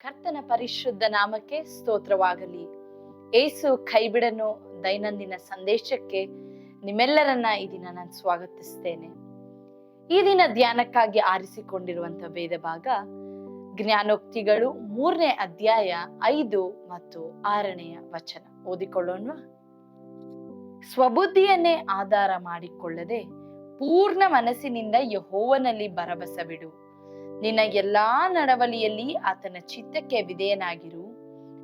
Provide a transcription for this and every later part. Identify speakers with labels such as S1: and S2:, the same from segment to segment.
S1: ಕರ್ತನ ಪರಿಶುದ್ಧ ನಾಮಕ್ಕೆ ಸ್ತೋತ್ರವಾಗಲಿ. ಏಸು ಕೈಬಿಡನು ದೈನಂದಿನ ಸಂದೇಶಕ್ಕೆ ನಿಮ್ಮೆಲ್ಲರನ್ನ ಈ ದಿನ ನಾನು ಸ್ವಾಗತಿಸ್ತೇನೆ. ಈ ದಿನ ಧ್ಯಾನಕ್ಕಾಗಿ ಆರಿಸಿಕೊಂಡಿರುವಂತ ವೇದ ಭಾಗ ಜ್ಞಾನೋಕ್ತಿಗಳು ಮೂರನೇ ಅಧ್ಯಾಯ ಐದು ಮತ್ತು ಆರನೆಯ ವಚನ. ಓದಿಕೊಳ್ಳೋಣ. ಸ್ವಬುದ್ಧಿಯನ್ನೇ ಆಧಾರ ಮಾಡಿಕೊಳ್ಳದೆ ಪೂರ್ಣ ಮನಸ್ಸಿನಿಂದ ಯಹೋವನಲ್ಲಿ ಬಿಡು. ನಿನ್ನ ಎಲ್ಲಾ ನಡವಳಿಯಲ್ಲಿ ಆತನ ಚಿತ್ತಕ್ಕೆ ವಿಧೇಯನಾಗಿರು.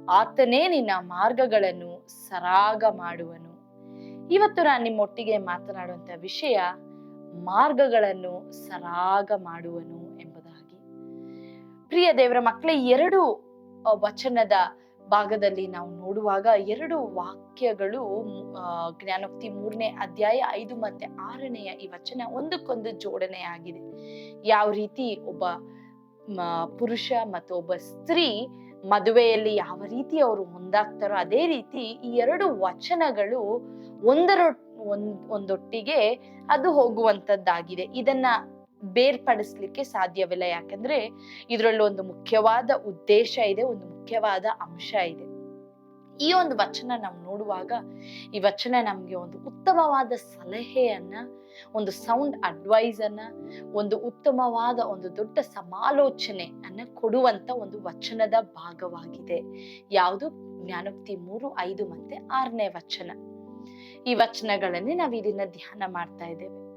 S1: ಆತನೇ ನಿನ್ನ ಮಾರ್ಗಗಳನ್ನು ಸರಾಗ ಮಾಡುವನು. ಇವತ್ತು ನಾನು ನಿಮ್ಮೊಟ್ಟಿಗೆ ಮಾತನಾಡುವಂತ ವಿಷಯ ಮಾರ್ಗಗಳನ್ನು ಸರಾಗ ಮಾಡುವನು ಎಂಬುದಾಗಿ. ಪ್ರಿಯ ದೇವರ ಮಕ್ಕಳೇ, ಎರಡು ವಚನದ ಭಾಗದಲ್ಲಿ ನಾವು ನೋಡುವಾಗ ಎರಡು ವಾಕ್ಯಗಳು ಜ್ಞಾನೋಕ್ತಿ ಮೂರನೇ ಅಧ್ಯಾಯ ಐದು ಮತ್ತೆ ಆರನೆಯ ಈ ವಚನ ಒಂದಕ್ಕೊಂದು ಜೋಡಣೆ ಆಗಿದೆ. ಯಾವ ರೀತಿ ಒಬ್ಬ ಪುರುಷ ಮತ್ತು ಒಬ್ಬ ಸ್ತ್ರೀ ಮದುವೆಯಲ್ಲಿ ಯಾವ ರೀತಿ ಅವರು ಮುಂದಾಗ್ತಾರೋ ಅದೇ ರೀತಿ ಈ ಎರಡು ವಚನಗಳು ಒಂದರ ಒಂದ್, ಒಂದೊಟ್ಟಿಗೆ ಅದು ಹೋಗುವಂತದ್ದಾಗಿದೆ ಇದನ್ನ ಬೇರ್ಪಡಿಸ್ಲಿಕ್ಕೆ ಸಾಧ್ಯವಿಲ್ಲ. ಯಾಕಂದ್ರೆ ಇದರಲ್ಲಿ ಒಂದು ಮುಖ್ಯವಾದ ಉದ್ದೇಶ ಇದೆ, ಒಂದು ಮುಖ್ಯವಾದ ಅಂಶ ಇದೆ. ಈ ಒಂದು ವಚನ ನಾವು ನೋಡುವಾಗ, ಈ ವಚನ ನಮಗೆ ಒಂದು ಉತ್ತಮವಾದ ಸಲಹೆಯನ್ನ, ಒಂದು ಸೌಂಡ್ ಅಡ್ವೈಸ್ ಅನ್ನ, ಒಂದು ಉತ್ತಮವಾದ ಒಂದು ದೊಡ್ಡ ಸಮಾಲೋಚನೆ ಅನ್ನ ಕೊಡುವಂತ ಒಂದು ವಚನದ ಭಾಗವಾಗಿದೆ. ಯಾವುದು? ಜ್ಞಾನೋಕ್ತಿ ಮೂರು ಐದು ಮತ್ತೆ ಆರನೇ ವಚನ. ಈ ವಚನಗಳನ್ನೇ ನಾವು ಇದನ್ನ ಧ್ಯಾನ ಮಾಡ್ತಾ ಇದ್ದೇವೆ.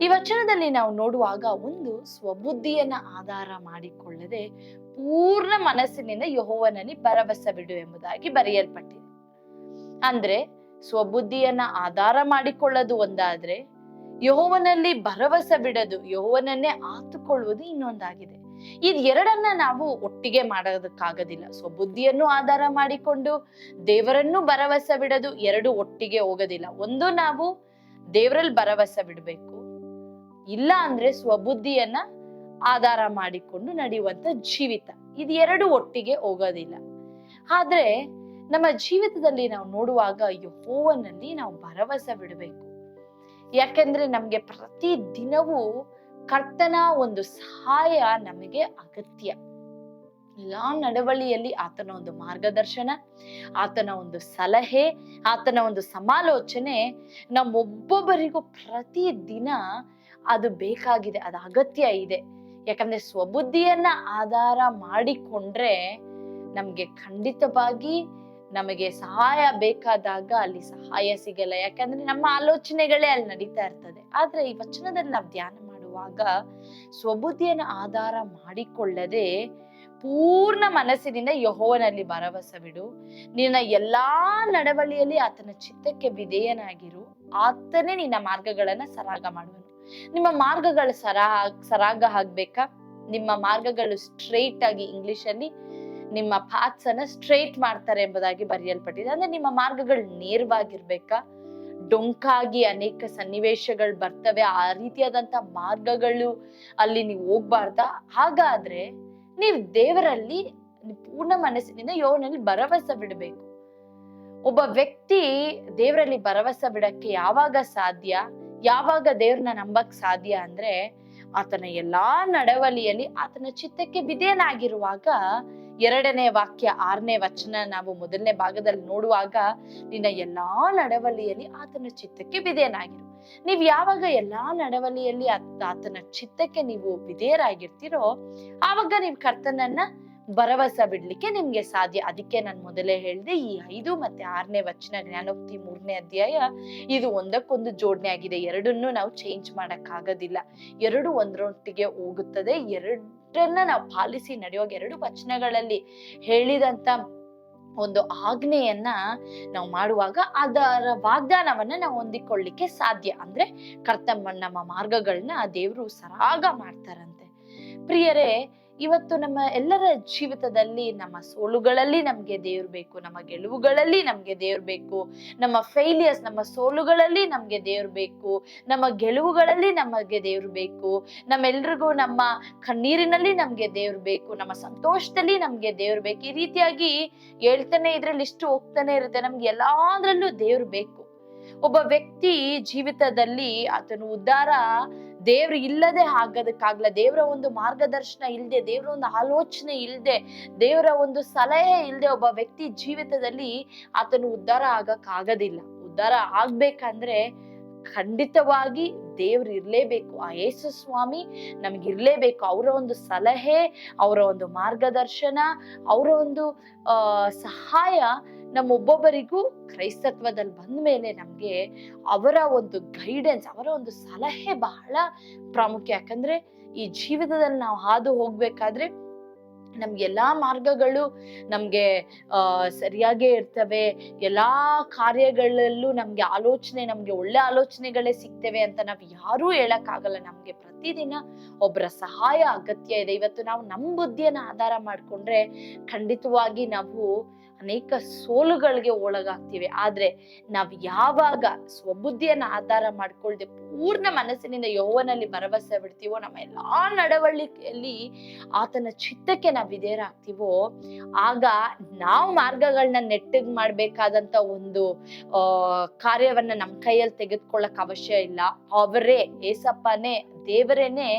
S1: ಈ ವಚನದಲ್ಲಿ ನಾವು ನೋಡುವಾಗ ಒಂದು ಸ್ವಬುದ್ಧಿಯನ್ನ ಆಧಾರ ಮಾಡಿಕೊಳ್ಳದೆ ಪೂರ್ಣ ಮನಸ್ಸಿನಿಂದ ಯಹೋವನಲ್ಲಿ ಭರವಸೆ ಬಿಡು ಎಂಬುದಾಗಿ ಬರೆಯಲ್ಪಟ್ಟಿದೆ. ಅಂದ್ರೆ ಸ್ವಬುದ್ಧಿಯನ್ನ ಆಧಾರ ಮಾಡಿಕೊಳ್ಳೋದು ಒಂದಾದ್ರೆ ಯಹೋವನಲ್ಲಿ ಭರವಸೆ ಬಿಡೋದು, ಯಹೋವನನ್ನೇ ಆತುಕೊಳ್ಳುವುದು ಇನ್ನೊಂದಾಗಿದೆ. ಇದ್ ಎರಡನ್ನ ನಾವು ಒಟ್ಟಿಗೆ ಮಾಡೋದಕ್ಕಾಗೋದಿಲ್ಲ. ಸ್ವಬುದ್ಧಿಯನ್ನು ಆಧಾರ ಮಾಡಿಕೊಂಡು ದೇವರನ್ನು ಭರವಸೆ ಬಿಡೋದು ಎರಡು ಒಟ್ಟಿಗೆ ಹೋಗೋದಿಲ್ಲ. ಒಂದು ನಾವು ದೇವರಲ್ಲಿ ಭರವಸೆ ಬಿಡಬೇಕು ಇಲ್ಲ ಅಂದ್ರೆ ಸ್ವಬುದ್ಧಿಯನ್ನ ಆಧಾರ ಮಾಡಿಕೊಂಡು ನಡೆಯುವಂತ ಜೀವಿತ. ಇದು ಎರಡು ಒಟ್ಟಿಗೆ ಹೋಗೋದಿಲ್ಲ. ಆದ್ರೆ ನಮ್ಮ ಜೀವಿತದಲ್ಲಿ ನಾವು ನೋಡುವಾಗ ಯಹೋವನಲ್ಲಿ ನಾವು ಭರವಸೆ ಬಿಡಬೇಕು. ಯಾಕೆಂದ್ರೆ ನಮ್ಗೆ ಪ್ರತಿ ದಿನವೂ ಕರ್ತನ ಒಂದು ಸಹಾಯ ನಮಗೆ ಅಗತ್ಯ. ಎಲ್ಲಾ ನಡವಳಿಯಲ್ಲಿ ಆತನ ಒಂದು ಮಾರ್ಗದರ್ಶನ, ಆತನ ಒಂದು ಸಲಹೆ, ಆತನ ಒಂದು ಸಮಾಲೋಚನೆ ನಮ್ಮೊಬ್ಬೊಬ್ಬರಿಗೂ ಪ್ರತಿ ದಿನ ಅದು ಬೇಕಾಗಿದೆ, ಅದು ಅಗತ್ಯ ಇದೆ. ಯಾಕಂದ್ರೆ ಸ್ವಬುದ್ಧಿಯನ್ನ ಆಧಾರ ಮಾಡಿಕೊಂಡ್ರೆ ನಮ್ಗೆ ಖಂಡಿತವಾಗಿ ನಮಗೆ ಸಹಾಯ ಬೇಕಾದಾಗ ಅಲ್ಲಿ ಸಹಾಯ ಸಿಗಲ್ಲ. ಯಾಕಂದ್ರೆ ನಮ್ಮ ಆಲೋಚನೆಗಳೇ ಅಲ್ಲಿ ನಡೀತಾ ಇರ್ತದೆ. ಆದ್ರೆ ಈ ವಚನದಲ್ಲಿ ನಾವು ಧ್ಯಾನ ಮಾಡುವಾಗ ಸ್ವಬುದ್ಧಿಯನ್ನು ಆಧಾರ ಮಾಡಿಕೊಳ್ಳದೆ ಪೂರ್ಣ ಮನಸ್ಸಿನಿಂದ ಯಹೋವನಲ್ಲಿ ಬಿಡು. ನಿನ್ನ ಎಲ್ಲಾ ನಡವಳಿಯಲ್ಲಿ ಆತನ ಚಿತ್ತಕ್ಕೆ ವಿಧೇಯನಾಗಿರು. ಆತನೇ ನಿನ್ನ ಮಾರ್ಗಗಳನ್ನ ಸರಾಗ ಮಾಡುವನು. ನಿಮ್ಮ ಮಾರ್ಗಗಳು ಸರ ಸರಾಗ ಆಗ್ಬೇಕಾ? ನಿಮ್ಮ ಮಾರ್ಗಗಳು ಸ್ಟ್ರೈಟ್ ಆಗಿ ಇಂಗ್ಲಿಷ್ ಅಲ್ಲಿ ನಿಮ್ಮ ಪಾತ್ಸ್ ಅನ್ನ ಸ್ಟ್ರೈಟ್ ಮಾಡ್ತಾರೆ ಎಂಬುದಾಗಿ ಬರೆಯಲ್ಪಟ್ಟಿದೆ. ಅಂದ್ರೆ ನಿಮ್ಮ ಮಾರ್ಗಗಳು ನೇರವಾಗಿರ್ಬೇಕಾ? ಡೊಂಕಾಗಿ ಅನೇಕ ಸನ್ನಿವೇಶಗಳು ಬರ್ತವೆ. ಆ ರೀತಿಯಾದಂತ ಮಾರ್ಗಗಳು ಅಲ್ಲಿ ನೀವು ಹೋಗ್ಬಾರ್ದ? ಹಾಗಾದ್ರೆ ನೀವು ದೇವರಲ್ಲಿ ಪೂರ್ಣ ಮನಸ್ಸಿನಿಂದ ಯೋನಲ್ಲಿ ಭರವಸೆ ಬಿಡಬೇಕು. ಒಬ್ಬ ವ್ಯಕ್ತಿ ದೇವರಲ್ಲಿ ಭರವಸೆ ಬಿಡಕ್ಕೆ ಯಾವಾಗ ಸಾಧ್ಯ? ಯಾವಾಗ ದೇವ್ರನ್ನ ನಂಬಕ್ ಸಾಧ್ಯ ಅಂದ್ರೆ ಆತನ ಎಲ್ಲಾ ನಡವಳಿಯಲ್ಲಿ ಆತನ ಚಿತ್ತಕ್ಕೆ ವಿಧೇಯನಾಗಿರುವಾಗ ಎರಡನೇ ವಾಕ್ಯ ಆರನೇ ವಚನ ನಾವು ಮೊದಲನೇ ಭಾಗದಲ್ಲಿ ನೋಡುವಾಗ ನಿನ್ನ ಎಲ್ಲಾ ನಡವಳಿಯಲ್ಲಿ ಆತನ ಚಿತ್ತಕ್ಕೆ ವಿಧೇಯನಾಗಿರು. ನೀವ್ ಯಾವಾಗ ಎಲ್ಲಾ ನಡವಳಿಯಲ್ಲಿ ಆತ- ಆತನ ಚಿತ್ತಕ್ಕೆ ನೀವು ವಿಧೇಯರಾಗಿರ್ತೀರೋ ಆವಾಗ ನೀವು ಕರ್ತನನ್ನ ಭರವಸೆ ಬಿಡ್ಲಿಕ್ಕೆ ನಿಮ್ಗೆ ಸಾಧ್ಯ. ಅದಕ್ಕೆ ನಾನು ಮೊದಲೇ ಹೇಳಿದೆ, ಈ ಐದು ಮತ್ತೆ ಆರನೇ ವಚನ ಜ್ಞಾನೋಕ್ತಿ ಮೂರನೇ ಅಧ್ಯಾಯ ಇದು ಒಂದಕ್ಕೊಂದು ಜೋಡಣೆ ಆಗಿದೆ. ಎರಡನ್ನೂ ನಾವು ಚೇಂಜ್ ಮಾಡಕ್ ಆಗೋದಿಲ್ಲ ಎರಡು ಒಂದರೊಟ್ಟಿಗೆ ಹೋಗುತ್ತದೆ. ಎರಡನ್ನ ನಾವು ಪಾಲಿಸಿ ನಡೆಯುವಾಗ ಎರಡು ವಚನಗಳಲ್ಲಿ ಹೇಳಿದಂತ ಒಂದು ಆಜ್ಞೆಯನ್ನ ನಾವು ಮಾಡುವಾಗ ಅದರ ವಾಗ್ದಾನವನ್ನ ನಾವು ಹೊಂದಿಕೊಳ್ಳಿಕ್ಕೆ ಸಾಧ್ಯ. ಅಂದ್ರೆ ಕರ್ತಮ್ಮ ನಮ್ಮ ಮಾರ್ಗಗಳನ್ನ ದೇವರು ಸರಾಗ ಮಾಡ್ತಾರಂತೆ. ಪ್ರಿಯರೇ ಇವತ್ತು ನಮ್ಮ ಎಲ್ಲರ ಜೀವಿತದಲ್ಲಿ ನಮ್ಮ ಸೋಲುಗಳಲ್ಲಿ ನಮ್ಗೆ ದೇವ್ರು ಬೇಕು, ನಮ್ಮ ಗೆಲುವುಗಳಲ್ಲಿ ನಮ್ಗೆ ದೇವ್ರು ಬೇಕು, ನಮ್ಮ ಫೇಲಿಯರ್ಸ್ ನಮ್ಮ ಸೋಲುಗಳಲ್ಲಿ ನಮ್ಗೆ ದೇವ್ರು ಬೇಕು, ನಮ್ಮ ಗೆಲುವುಗಳಲ್ಲಿ ನಮಗೆ ದೇವ್ರು ಬೇಕು, ನಮ್ಮೆಲ್ರಿಗೂ ನಮ್ಮ ಕಣ್ಣೀರಿನಲ್ಲಿ ನಮ್ಗೆ ದೇವ್ರು ಬೇಕು, ನಮ್ಮ ಸಂತೋಷದಲ್ಲಿ ನಮ್ಗೆ ದೇವ್ರು ಬೇಕು. ಈ ರೀತಿಯಾಗಿ ಹೇಳ್ತಾನೆ ಇದ್ರಲ್ಲಿ ಇಷ್ಟು ಹೋಗ್ತಾನೆ ಇರುತ್ತೆ, ನಮ್ಗೆ ಎಲ್ಲಾದ್ರಲ್ಲೂ ದೇವ್ರು ಬೇಕು. ಒಬ್ಬ ವ್ಯಕ್ತಿ ಜೀವಿತದಲ್ಲಿ ಆತನು ಉದ್ಧಾರ ದೇವ್ರು ಇಲ್ಲದೆ ಆಗೋದಕ್ಕಾಗ್ಲ ದೇವರ ಒಂದು ಮಾರ್ಗದರ್ಶನ ಇಲ್ಲದೆ ದೇವರ ಒಂದು ಆಲೋಚನೆ ಇಲ್ಲದೆ ದೇವರ ಒಂದು ಸಲಹೆ ಇಲ್ಲದೆ ಒಬ್ಬ ವ್ಯಕ್ತಿ ಜೀವಿತದಲ್ಲಿ ಆತನು ಉದ್ಧಾರ ಆಗಕ್ಕಾಗೋದಿಲ್ಲ. ಉದ್ಧಾರ ಆಗ್ಬೇಕಂದ್ರೆ ಖಂಡಿತವಾಗಿ ದೇವ್ರು ಇರ್ಲೇಬೇಕು. ಆ ಯೇಸು ಸ್ವಾಮಿ ನಮ್ಗೆ ಇರ್ಲೇಬೇಕು ಅವರ ಒಂದು ಸಲಹೆ, ಅವರ ಒಂದು ಮಾರ್ಗದರ್ಶನ, ಅವರ ಒಂದು ಸಹಾಯ ನಮ್ಮೊಬ್ಬೊಬ್ಬರಿಗೂ ಕ್ರೈಸ್ತತ್ವದಲ್ಲಿ ಬಂದ ಮೇಲೆ ನಮ್ಗೆ ಅವರ ಒಂದು ಗೈಡೆನ್ಸ್ ಅವರ ಒಂದು ಸಲಹೆ ಬಹಳ ಪ್ರಾಮುಖ್ಯ. ಯಾಕಂದ್ರೆ ಈ ಜೀವಿತದಲ್ಲಿ ನಾವು ಹಾದು ಹೋಗ್ಬೇಕಾದ್ರೆ ನಮ್ಗೆ ಎಲ್ಲಾ ಮಾರ್ಗಗಳು ನಮ್ಗೆ ಸರಿಯಾಗೇ ಇರ್ತವೆ. ಎಲ್ಲಾ ಕಾರ್ಯಗಳಲ್ಲೂ ನಮ್ಗೆ ಆಲೋಚನೆ, ನಮ್ಗೆ ಒಳ್ಳೆ ಆಲೋಚನೆಗಳೇ ಸಿಗ್ತವೆ ಅಂತ ನಾವ್ ಯಾರೂ ಹೇಳಕ್ಕಾಗಲ್ಲ ನಮ್ಗೆ. ಪ್ರತಿದಿನ ಒಬ್ಬರ ಸಹಾಯ ಅಗತ್ಯ ಇದೆ. ಇವತ್ತು ನಾವು ನಮ್ಮ ಬುದ್ಧಿಯನ್ನ ಆಧಾರ ಮಾಡ್ಕೊಂಡ್ರೆ ಖಂಡಿತವಾಗಿ ನಾವು ಅನೇಕ ಸೋಲುಗಳಿಗೆ ಒಳಗಾಗ್ತೀವಿ. ಆದ್ರೆ ನಾವು ಯಾವಾಗ ಸ್ವಬುದ್ಧಿಯನ್ನ ಆಧಾರ ಮಾಡ್ಕೊಳ್ದೆ ಪೂರ್ಣ ಮನಸ್ಸಿನಿಂದ ಯೌವನಲ್ಲಿ ಭರವಸೆ ಬಿಡ್ತೀವೋ, ನಮ್ಮ ಎಲ್ಲಾ ನಡವಳಿಕೆಯಲ್ಲಿ ಆತನ ಚಿತ್ತಕ್ಕೆ ನಾವು ವಿಧೇಯರಾಗ್ತೀವೋ, ಆಗ ನಾವು ಮಾರ್ಗಗಳನ್ನ ನೆಟ್ಟಗ್ ಮಾಡ್ಬೇಕಾದಂತ ಒಂದು ಕಾರ್ಯವನ್ನ ನಮ್ಮ ಕೈಯಲ್ಲಿ ತೆಗೆದುಕೊಳ್ಳಕ್ ಅವಶ್ಯ ಇಲ್ಲ. ಅವರೇ, ಏಸಪ್ಪನೇ, ದೇವರೇನೆ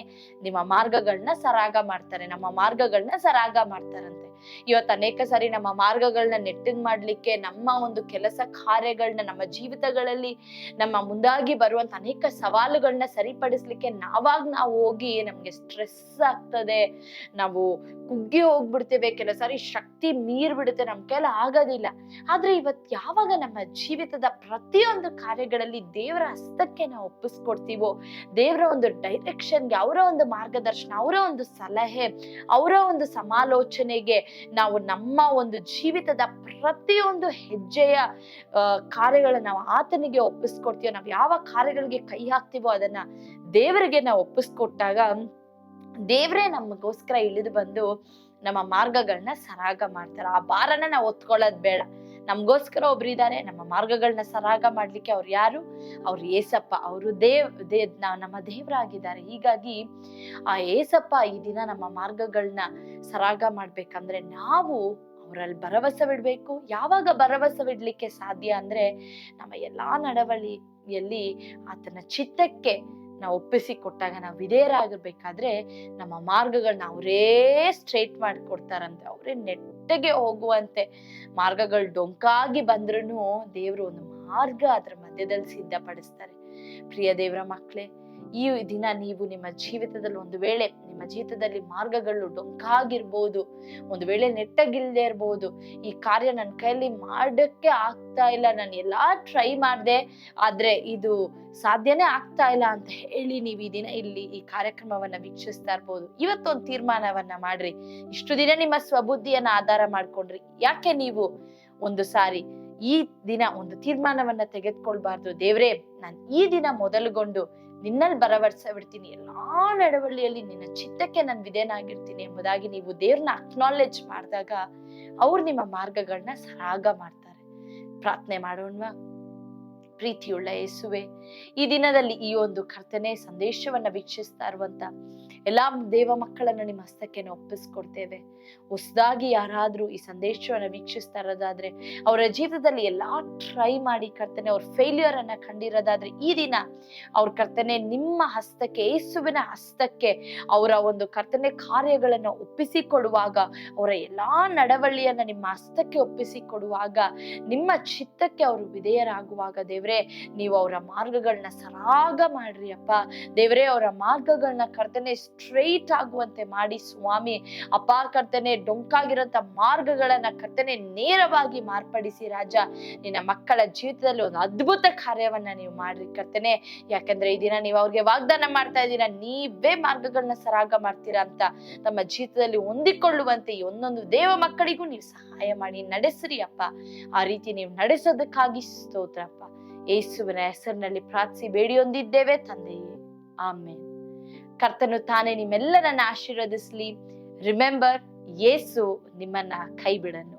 S1: ನಿಮ್ಮ ಮಾರ್ಗಗಳನ್ನ ಸರಾಗ ಮಾಡ್ತಾರೆ, ನಮ್ಮ ಮಾರ್ಗಗಳನ್ನ ಸರಾಗ ಮಾಡ್ತಾರಂತೆ. ಇವತ್ತು ಅನೇಕ ಸಾರಿ ನಮ್ಮ ಮಾರ್ಗಗಳನ್ನ ನೆಟ್ಟಗ್ ಮಾಡ್ಲಿಕ್ಕೆ ನಮ್ಮ ಒಂದು ಕೆಲಸ ಕಾರ್ಯಗಳನ್ನ ನಮ್ಮ ಜೀವಿತಗಳಲ್ಲಿ ನಮ್ಮ ಮುಂದಾಗಿ ಬರುವಂತ ಅನೇಕ ಸವಾಲುಗಳನ್ನ ಸರಿಪಡಿಸ್ಲಿಕ್ಕೆ ನಾವಾಗ ನಾವು ಹೋಗಿ ನಮ್ಗೆ ಸ್ಟ್ರೆಸ್ ಆಗ್ತದೆ. ನಾವು ಕುಗ್ಗಿ ಹೋಗ್ಬಿಡ್ತೇವೆ. ಕೆಲವು ಸಾರಿ ಶಕ್ತಿ ಮೀರ್ ಬಿಡುತ್ತೆ ನಮ್ ಕೈಲ ಆಗೋದಿಲ್ಲ. ಆದ್ರೆ ಇವತ್ ಯಾವಾಗ ನಮ್ಮ ಜೀವಿತದ ಪ್ರತಿಯೊಂದು ಕಾರ್ಯಗಳಲ್ಲಿ ದೇವರ ಹಸ್ತಕ್ಕೆ ನಾವು ಒಪ್ಪಿಸ್ಕೊಡ್ತೀವೋ, ದೇವರ ಒಂದು ಡೈರೆಕ್ಷನ್ಗೆ ಅವರ ಒಂದು ಮಾರ್ಗದರ್ಶನ, ಅವರ ಒಂದು ಸಲಹೆ, ಅವರ ಒಂದು ಸಮಾಲೋಚನೆಗೆ ನಾವು ನಮ್ಮ ಒಂದು ಜೀವಿತದ ಪ್ರತಿಯೊಂದು ಹೆಜ್ಜೆಯ ಕಾರ್ಯಗಳನ್ನ ನಾವು ಆತನಿಗೆ ಒಪ್ಪಿಸ್ಕೊಡ್ತೀವೋ, ನಾವು ಯಾವ ಕಾರ್ಯಗಳಿಗೆ ಕೈ ಹಾಕ್ತೀವೋ ಅದನ್ನ ದೇವರಿಗೆ ನಾವು ಒಪ್ಪಿಸ್ಕೊಟ್ಟಾಗ ದೇವರೇ ನಮಗೋಸ್ಕರ ಇಳಿದು ಬಂದು ನಮ್ಮ ಮಾರ್ಗಗಳನ್ನ ಸರಾಗ ಮಾಡ್ತಾರೆ. ಆ ಭಾರನ ನಾವು ಒತ್ಕೊಳ್ಳೋದ್ ಬೇಡ. ನಮಗೋಸ್ಕರ ಒಬ್ರು ಇದ್ದಾರೆ ನಮ್ಮ ಮಾರ್ಗಗಳನ್ನ ಸರಾಗ ಮಾಡ್ಲಿಕ್ಕೆ ಅವ್ರು ಯಾರು? ಅವ್ರು ಏಸಪ್ಪ. ಅವರು ದೇವ್, ದೇ ನಮ್ಮ ದೇವರಾಗಿದ್ದಾರೆ. ಹೀಗಾಗಿ ಆ ಏಸಪ್ಪ ಈ ದಿನ ನಮ್ಮ ಮಾರ್ಗಗಳನ್ನ ಸರಾಗ ಮಾಡ್ಬೇಕಂದ್ರೆ ನಾವು ಅವರಲ್ಲಿ ಭರವಸೆ ಬಿಡ್ಬೇಕು. ಯಾವಾಗ ಭರವಸೆ ಬಿಡ್ಲಿಕ್ಕೆ ಸಾಧ್ಯ ಅಂದ್ರೆ ನಮ್ಮ ಎಲ್ಲಾ ನಡವಳಿಯಲ್ಲಿ ಆತನ ಚಿತ್ತಕ್ಕೆ ನಾವು ಒಪ್ಪಿಸಿ ಕೊಟ್ಟಾಗ ನಾವು ವಿಧೇಯರಾಗಬೇಕಾದ್ರೆ ನಮ್ಮ ಮಾರ್ಗಗಳನ್ನ ಅವರೇ ಸ್ಟ್ರೇಟ್ ಮಾಡಿಕೊಡ್ತಾರಂತೆ. ಅವರೇ ನೆಟ್ಟಗೆ ಹೋಗುವಂತೆ ಮಾರ್ಗಗಳು ಡೊಂಕಾಗಿ ಬಂದ್ರೂ ದೇವರು ಒಂದು ಮಾರ್ಗ ಅದ್ರ ಮಧ್ಯದಲ್ಲಿ ಸಿದ್ಧಪಡಿಸ್ತಾರೆ. ಪ್ರಿಯ ದೇವರ ಮಕ್ಕಳೇ ಈ ದಿನ ನೀವು ನಿಮ್ಮ ಜೀವಿತದಲ್ಲಿ ಒಂದು ವೇಳೆ, ನಿಮ್ಮ ಜೀವಿತದಲ್ಲಿ ಮಾರ್ಗಗಳು ಡೊಂಕಾಗಿರ್ಬೋದು ಒಂದು ವೇಳೆ ನೆಟ್ಟಗಿಲ್ದೇ ಇರ್ಬೋದು, ಈ ಕಾರ್ಯ ನನ್ನ ಕೈಯಲ್ಲಿ ಮಾಡಕ್ಕೆ ಆಗ್ತಾ ಇಲ್ಲ, ನಾನು ಎಲ್ಲಾ ಟ್ರೈ ಮಾಡಿದೆ, ಆದ್ರೆ ಇದು ಸಾಧ್ಯನೇ ಆಗ್ತಾ ಇಲ್ಲ ಅಂತ ಹೇಳಿ ನೀವು ಈ ದಿನ ಇಲ್ಲಿ ಈ ಕಾರ್ಯಕ್ರಮವನ್ನ ವೀಕ್ಷಿಸ್ತಾ ಇರ್ಬೋದು. ಇವತ್ತೊಂದು ತೀರ್ಮಾನವನ್ನ ಮಾಡ್ರಿ. ಇಷ್ಟು ದಿನ ನಿಮ್ಮ ಸ್ವಬುದ್ಧಿಯನ್ನ ಆಧಾರ ಮಾಡ್ಕೊಂಡ್ರಿ. ಯಾಕೆ ನೀವು ಒಂದು ಸಾರಿ ಈ ದಿನ ಒಂದು ತೀರ್ಮಾನವನ್ನ ತೆಗೆದುಕೊಳ್ಬಾರ್ದು? ದೇವ್ರೆ, ನಾನು ಈ ದಿನ ಮೊದಲುಗೊಂಡು ನಿನ್ನಲ್ಲಿ ಬರವರ್ಸ ಬಿಡ್ತೀನಿ ಎಲ್ಲಾ ನಡವಳಿಯಲ್ಲಿ ನಿನ್ನ ಚಿತ್ತಕ್ಕೆ ನಾನು ವಿಧೇನಾಗಿರ್ತೀನಿ ಎಂಬುದಾಗಿ ನೀವು ದೇವ್ರನ್ನ ಅಕ್ನಾಲೆಜ್ ಮಾಡಿದಾಗ ಅವ್ರು ನಿಮ್ಮ ಮಾರ್ಗಗಳನ್ನ ಸರಾಗ ಮಾಡ್ತಾರೆ. ಪ್ರಾರ್ಥನೆ ಮಾಡೋಣವಾ ಪ್ರೀತಿಯುಳ್ಳ ಯೇಸುವೆ. ಈ ದಿನದಲ್ಲಿ ಈ ಒಂದು ಕರ್ತನೆ ಸಂದೇಶವನ್ನ ವೀಕ್ಷಿಸ್ತಾ ಇರುವಂತ ಎಲ್ಲಾ ದೇವ ಮಕ್ಕಳನ್ನ ನಿಮ್ಮ ಹಸ್ತಕ್ಕೆ ಒಪ್ಪಿಸ್ಕೊಡ್ತೇವೆ. ಹೊಸದಾಗಿ ಯಾರಾದ್ರೂ ಈ ಸಂದೇಶವನ್ನ ವೀಕ್ಷಿಸ್ತಾ ಇರೋದಾದ್ರೆ, ಅವರ ಜೀವನದಲ್ಲಿ ಎಲ್ಲಾ ಟ್ರೈ ಮಾಡಿ ಕರ್ತನೆ ಅವ್ರ ಫೇಲ್ಯೂರ್ ಅನ್ನ ಕಂಡಿರೋದಾದ್ರೆ, ಈ ದಿನ ಅವ್ರ ಕರ್ತನೆ ನಿಮ್ಮ ಹಸ್ತಕ್ಕೆ, ಯೇಸುವಿನ ಹಸ್ತಕ್ಕೆ ಅವರ ಒಂದು ಕರ್ತನೆ ಕಾರ್ಯಗಳನ್ನ ಒಪ್ಪಿಸಿಕೊಡುವಾಗ, ಅವರ ಎಲ್ಲಾ ನಡವಳಿಯನ್ನ ನಿಮ್ಮ ಹಸ್ತಕ್ಕೆ ಒಪ್ಪಿಸಿಕೊಡುವಾಗ, ನಿಮ್ಮ ಚಿತ್ತಕ್ಕೆ ಅವರು ವಿಧೇಯರಾಗುವಾಗ ದೇವ್ರೆ ನೀವು ಅವರ ಮಾರ್ಗಗಳನ್ನ ಸರಾಗ ಮಾಡ್ರಿ ಅಪ್ಪ. ದೇವ್ರೆ, ಅವರ ಮಾರ್ಗಗಳನ್ನ ಕರ್ತನೆ ಸ್ಟ್ರೈಟ್ ಆಗುವಂತೆ ಮಾಡಿ ಸ್ವಾಮಿ. ಅಪ್ಪ, ಕರ್ತನೆ ಡೊಂಕಾಗಿರೋಂತ ಮಾರ್ಗಗಳನ್ನ ಕರ್ತನೆ ನೇರವಾಗಿ ಮಾರ್ಪಡಿಸಿ ರಾಜ. ನಿನ್ನ ಮಕ್ಕಳ ಜೀವಿತದಲ್ಲಿ ಒಂದು ಅದ್ಭುತ ಕಾರ್ಯವನ್ನ ನೀವು ಮಾಡ್ರಿ ಕರ್ತನೆ. ಯಾಕಂದ್ರೆ ಈ ದಿನ ನೀವು ಅವ್ರಿಗೆ ವಾಗ್ದಾನ ಮಾಡ್ತಾ ಇದ್ದೀರಾ. ನೀವೇ ಮಾರ್ಗಗಳನ್ನ ಸರಾಗ ಮಾಡ್ತೀರಾ ಅಂತ. ತಮ್ಮ ಜೀವಿತದಲ್ಲಿ ಹೊಂದಿಕೊಳ್ಳುವಂತೆ ಒಂದೊಂದು ದೇವ ಮಕ್ಕಳಿಗೂ ನೀವು ಸಹಾಯ ಮಾಡಿ, ನಡೆಸ್ರಿ ಅಪ್ಪ. ಆ ರೀತಿ ನೀವು ನಡೆಸೋದಕ್ಕಾಗಿ ಸ್ತೋತ್ರ ಅಪ್ಪ. ಯೇಸುವಿನ ಹೆಸರಿನಲ್ಲಿ ಪ್ರಾರ್ಥಿಸಿ ಬೇಡಿಯೊಂದಿದ್ದೇವೆ ತಂದೆಯೇ. ಆಮೆ ಕರ್ತನು ತಾನೇ ನಿಮ್ಮೆಲ್ಲರನ್ನ ಆಶೀರ್ವದಿಸ್ಲಿ. ರಿಮೆಂಬರ್ ಯೇಸು ನಿಮ್ಮನ್ನ ಕೈ ಬಿಡನು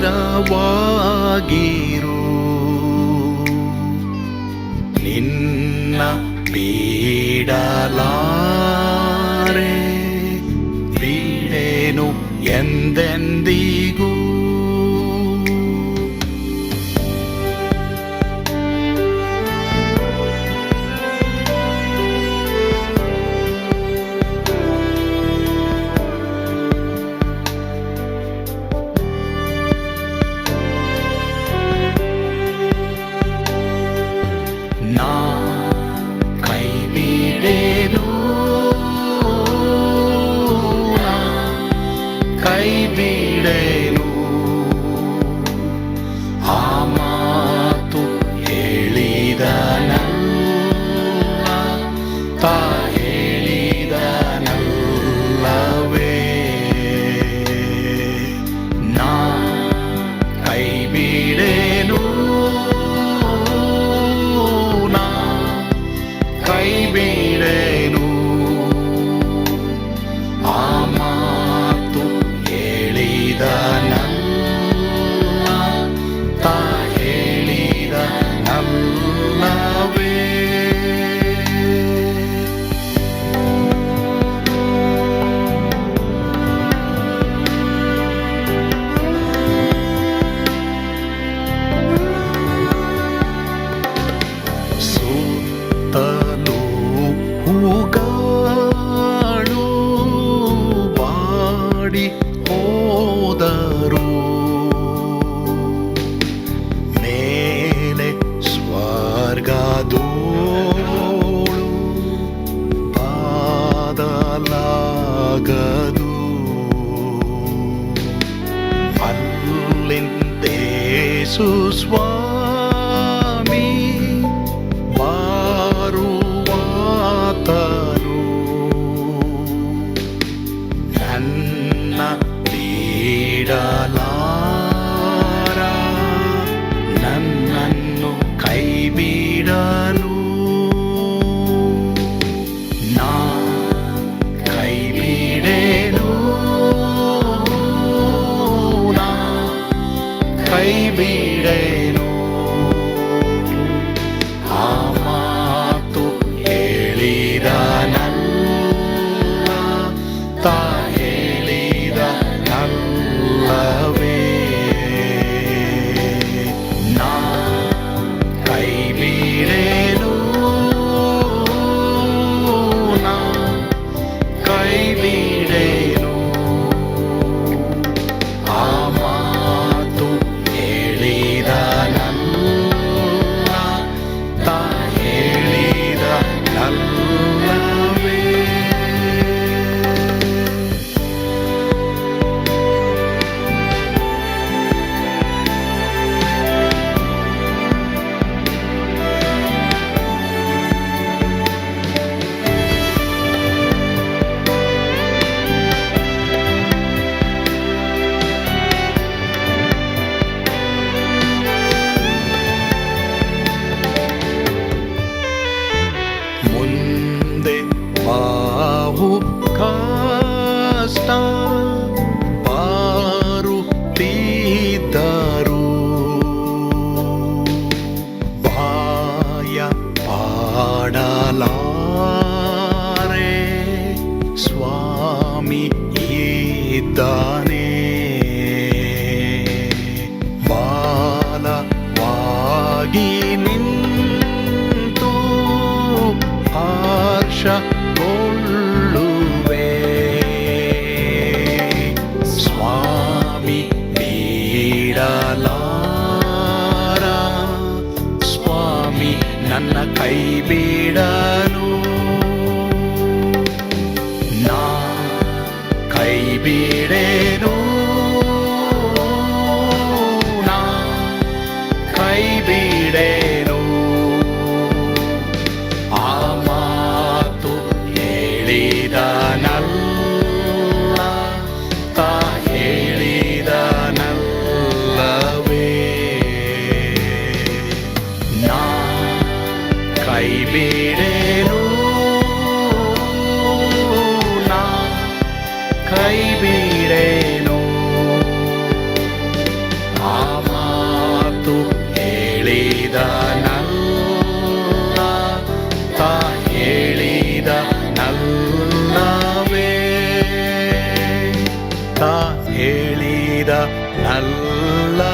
S2: ಹತ್ತಿರವಾಗಿರು ನಿನ್ನ ಬೀಡಲಾರೆ ಬೀಡೇನು ಎಂದೆನ್ No. stone. எளிதா நல்லா